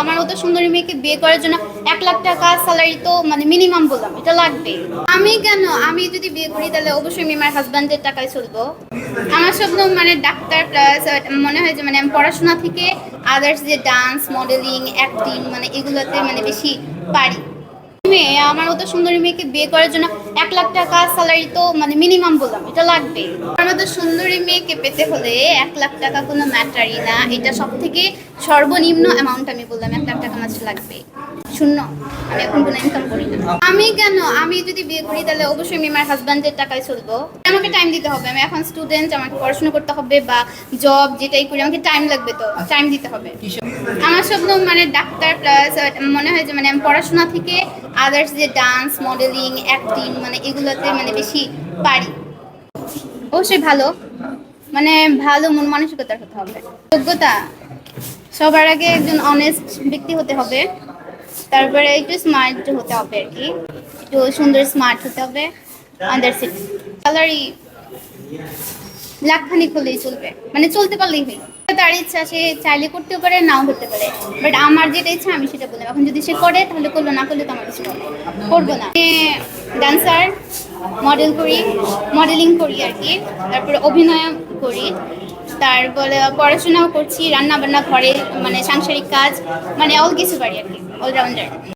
আমার মতো সুন্দরী মেয়েকে বিয়ে করার জন্য এক লাখ টাকা স্যালারি তো মানে মিনিমাম বললাম, এটা লাগবে। আমি কেন? আমি যদি বিয়ে করি তাহলে অবশ্যই আমি আমার হাজব্যান্ডের টাকায় চলবো। আমার স্বপ্ন মানে ডাক্তার প্লাস মনে হয় যে মানে আমি পড়াশোনা থেকে আদার্স যে ডান্স মডেলিং অ্যাক্টিং মানে এগুলোতে মানে বেশি পারি। মেয়ে আমার মতো সুন্দরী মেয়েকে বিয়ে করার জন্য এক লাখ টাকা স্যালারি তো মানে মিনিমাম বললাম এটা লাগবে। আমার মতো সুন্দরী মেয়েকে পেতে হলে এক লাখ টাকা কোনো ম্যাটারই না এটা সব থেকে সর্বনিম্ন অ্যামাউন্ট আমি বললাম এক লাখ টাকা মাত্র লাগবে। শূন্য আমি এখন কোনো ইনকাম করি না। আমি কেন? আমি যদি বিয়ে করি তাহলে অবশ্যই আমি আমার হাজব্যান্ডের টাকায় চলবো। আমাকে টাইম দিতে হবে আমি এখন স্টুডেন্ট আমাকে পড়াশোনা করতে হবে বা জব যেটাই করি আমাকে টাইম লাগবে তো টাইম দিতে হবে। আমার স্বপ্ন মানে ডাক্তার প্লাস মনে হয় যে মানে আমি পড়াশোনা থেকে আদার্স যে ডান্স মডেলিং অ্যাক্টিং মানে এগুলোতে মানে বেশি পারি। অবশ্যই ভালো। মানে ভালো মন মানসিকতার হতে হবে। যোগ্যতা সবার আগে একজন অনেস্ট ব্যক্তি হতে হবে। তারপরে একটু স্মার্ট হতে হবে আর কি। একটু সুন্দর স্মার্ট হতে হবে। আন্ডার সিট স্যালারি লাখখানিক হলেই চলবে। মানে চলতে পারলেই হই তার ইচ্ছা, সে চাইলে করতেও পারে, নাও করতে পারে। বাট আমার যেটা ইচ্ছা, আমি সেটা বললাম। এখন যদি সে করে, তাহলে করল, না করলে তো আমার কিছু করব না। ডান্সার মডেল করি মডেলিং করি আর কি। তারপরে অভিনয় করি। তারপরে পড়াশোনাও করছি রান্না বান্না ঘরে মানে সাংসারিক কাজ মানে অল কিছু পারি আর কি অলরাউন্ডার